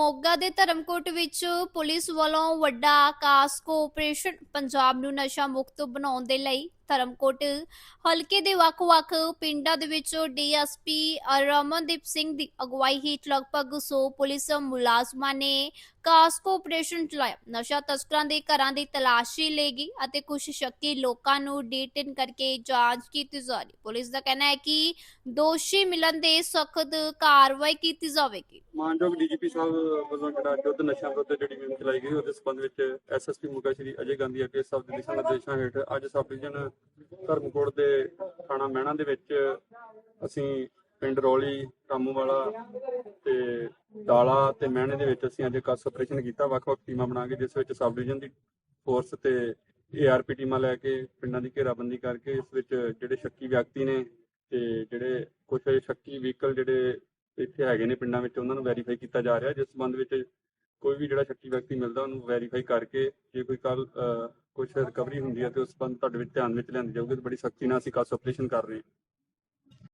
ਮੋਗਾ ਦੇ ਧਰਮਕੋਟ ਵਿੱਚ ਪੁਲਿਸ ਵੱਲੋਂ ਵੱਡਾ ਕਾਸਕੋ ਆਪਰੇਸ਼ਨ ਪੰਜਾਬ ਨੂੰ ਨਸ਼ਾ ਮੁਕਤ ਬਣਾਉਣ ਦੇ ਲਈ ਧਰਮਕੋਟ, ਹਲਕੇ ਦੇ ਵੱਖ-ਵੱਖ ਪਿੰਡਾਂ ਦੇ ਵਿੱਚ ਡੀਐਸਪੀ ਰਮਨਦੀਪ ਸਿੰਘ ਦੀ ਅਗਵਾਈ ਹੇਠ ਲਗਭਗ 100 ਪੁਲਿਸ ਮੁਲਾਜ਼ਮਾਂ ਨੇ ਕਾਸਕੋ ਆਪਰੇਸ਼ਨ ਚਲਾਇਆ। ਨਸ਼ਾ ਤਸਕਰਾਂ ਦੇ ਘਰਾਂ ਦੀ ਤਲਾਸ਼ੀ ਲਈ ਗਈ ਅਤੇ ਕੁਝ ਸ਼ੱਕੀ ਲੋਕਾਂ ਨੂੰ ਡੀਟੇਨ ਕਰਕੇ ਜਾਂਚ ਕੀਤੀ ਜਾ ਰਹੀ। ਪੁਲਿਸ ਦਾ ਕਹਿਣਾ ਹੈ ਕਿ ਦੋਸ਼ੀ ਮਿਲਣ ਦੇ ਸਖਤ ਕਾਰਵਾਈ ਕੀਤੀ ਜਾਵੇਗੀ। ਮਾਨਯੋਗ ਡੀਜੀਪੀ ਸਾਹਿਬ ਵੱਲੋਂ ਜਿਹੜਾ ਯੁੱਧ ਨਸ਼ਾ ਵਿਰੁੱਧ ਜਿਹੜੀ ਮੁਹਿੰਮ ਚਲਾਈ ਗਈ, ਉਹਦੇ ਸੰਬੰਧ ਵਿੱਚ ਐਸਐਸਪੀ ਮੁਗਾ ਸ਼੍ਰੀ ਅਜੇ ਗਾਂਧੀ ਅੱਗੇ ਸਬ ਦੇ ਦਿਸ਼ਾ ਨਿਰਦੇਸ਼ਾਂ ਹੇਠ ਅੱਜ ਸਬ ਡਿਵੀਜ਼ਨ ਧਰਮਕੋਟ ਦੇ ਥਾਣਾ ਮਹਿਣਾ ਦੇ ਵਿੱਚ ਅਸੀਂ ਪਿੰਡ ਰੌਲੀ, ਰਾਮੂਵਾਲਾ ਤੇ ਦਾਲਾ ਤੇ ਮਹਿਣੇ ਦੇ ਵਿੱਚ ਅਸੀਂ ਅੱਜ ਕਾਸ ਆਪਰੇਸ਼ਨ ਕੀਤਾ, ਵੱਖ-ਵੱਖ ਟੀਮਾਂ ਬਣਾ ਕੇ, ਜਿਸ ਵਿੱਚ ਸਬ ਡਿਵੀਜ਼ਨ ਦੀ ਫੋਰਸ ਤੇ ਏਆਰਪੀ ਟੀਮਾਂ ਲੈ ਕੇ, ਪਿੰਡਾਂ ਦੀ ਘੇਰਾਬੰਦੀ ਕਰਕੇ, ਇਸ ਵਿੱਚ ਜਿਹੜੇ ਸ਼ੱਕੀ ਵਿਅਕਤੀ ਨੇ ਤੇ ਜਿਹੜੇ ਕੁਝ ਸ਼ੱਕੀ ਵਹੀਕਲ ਜਿਹੜੇ ਇੱਥੇ ਹੈਗੇ ਨੇ ਪਿੰਡਾਂ ਵਿੱਚ, ਉਹਨਾਂ ਨੂੰ ਵੈਰੀਫਾਈ ਕੀਤਾ ਜਾ ਰਿਹਾ। ਜਿਸ ਸੰਬੰਧ ਵਿੱਚ ਕੋਈ ਵੀ ਜਿਹੜਾ ਸ਼ੱਕੀ ਵਿਅਕਤੀ ਮਿਲਦਾ, ਉਹਨੂੰ ਵੈਰੀਫਾਈ ਕਰਕੇ, ਜੇ ਕੋਈ ਕੱਲ ਕੁਝ ਰਿਕਵਰੀ ਹੁੰਦੀ ਹੈ ਤੇ ਉਸ ਸੰਬੰਧ ਤੁਹਾਡੇ ਵਿੱਚ ਧਿਆਨ ਵਿੱਚ ਲਿਆਂਦੀ ਜਾਊਗੀ ਤੇ ਬੜੀ ਸਖਤੀ ਨਾਲ ਅਸੀਂ ਕਾਸ ਆਪਰੇਸ਼ਨ ਕਰ ਰਹੇ ਹਾਂ।